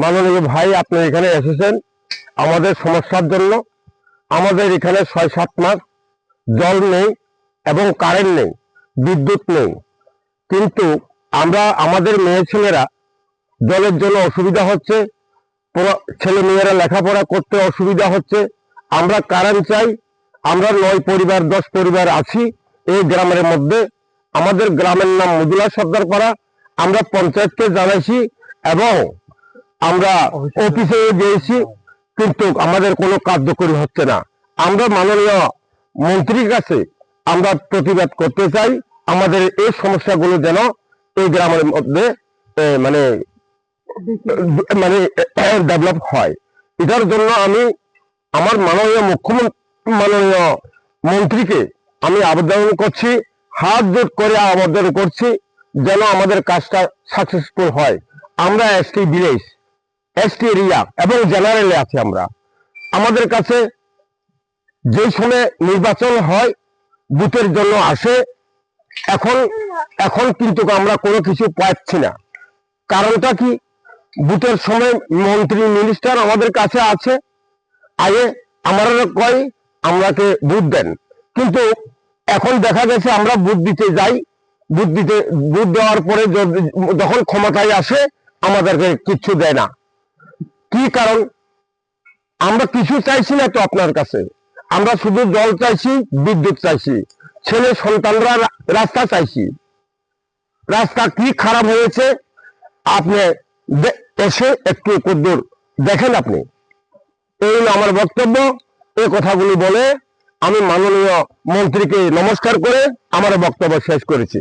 মাননীয় ভাই, আপনি এখানে এসেছেন আমাদের সমস্যার জন্য। আমাদের এখানে ছয় সাত মাস জল নেই এবং কারেন্ট নেই, বিদ্যুৎ নেই। কিন্তু আমরা, আমাদের মেয়ে ছেলেরা জলের জন্য অসুবিধা হচ্ছে ছেলে মেয়েরা লেখাপড়া করতে অসুবিধা হচ্ছে। আমরা কারেন্ট চাই, আমরা নয় পরিবার, দশ পরিবার আছি এই গ্রামের মধ্যে। আমাদের গ্রামের নাম মদুলা সর্দার পাড়া আমরা পঞ্চায়েতকে জানাইছি এবং আমরা অফিসে গিয়েছি কিন্তু আমাদের কোনো কার্যকরী হচ্ছে না। আমরা মাননীয় মন্ত্রীর কাছে আমরা প্রতিবাদ করতে চাই আমাদের এই সমস্যাগুলো যেন এই গ্রামের মধ্যে মানে মানে ডেভেলপ হয়। এটার জন্য আমি আমার মাননীয় মুখ্যমন্ত্রী মাননীয় মন্ত্রীকে আমি আবেদন করছি হাত জোট করে আবেদন করছি যেন আমাদের কাজটা সাকসেসফুল হয়। আমরা এসটি ভিলেজ এসটি এরিয়া এবং জেনারেলে আছি আমরা। আমাদের কাছে যে সময় নির্বাচন হয়, বুথের জন্য আসে, এখন এখন কিন্তু আমরা কোনো কিছু পাচ্ছি না। কারণটা কি? বুথের সময় মন্ত্রী মিনিস্টার আমাদের কাছে আছে। আগে আমরা কয়, আমরাকে বুথ দেন। কিন্তু এখন দেখা গেছে আমরা বুথ দিতে যাই। বুথ দিতে, বুথ দেওয়ার পরে যখন ক্ষমতায় আসে, আমাদেরকে কিচ্ছু দেয় না। কি কারণ? আমরা কিছু চাইছি না তো আপনার কাছে। আমরা শুধু জল চাইছি, বিদ্যুৎ চাইছি। ছেলে সন্তানরা রাস্তা চাইছি। রাস্তা কি খারাপ হয়েছে? আপনি এসে একটু কদ্দুর দেখেন আপনি। এই আমার বক্তব্য। এই কথাগুলি বলে আমি মাননীয় মন্ত্রীকে নমস্কার করে আমার বক্তব্য শেষ করেছি।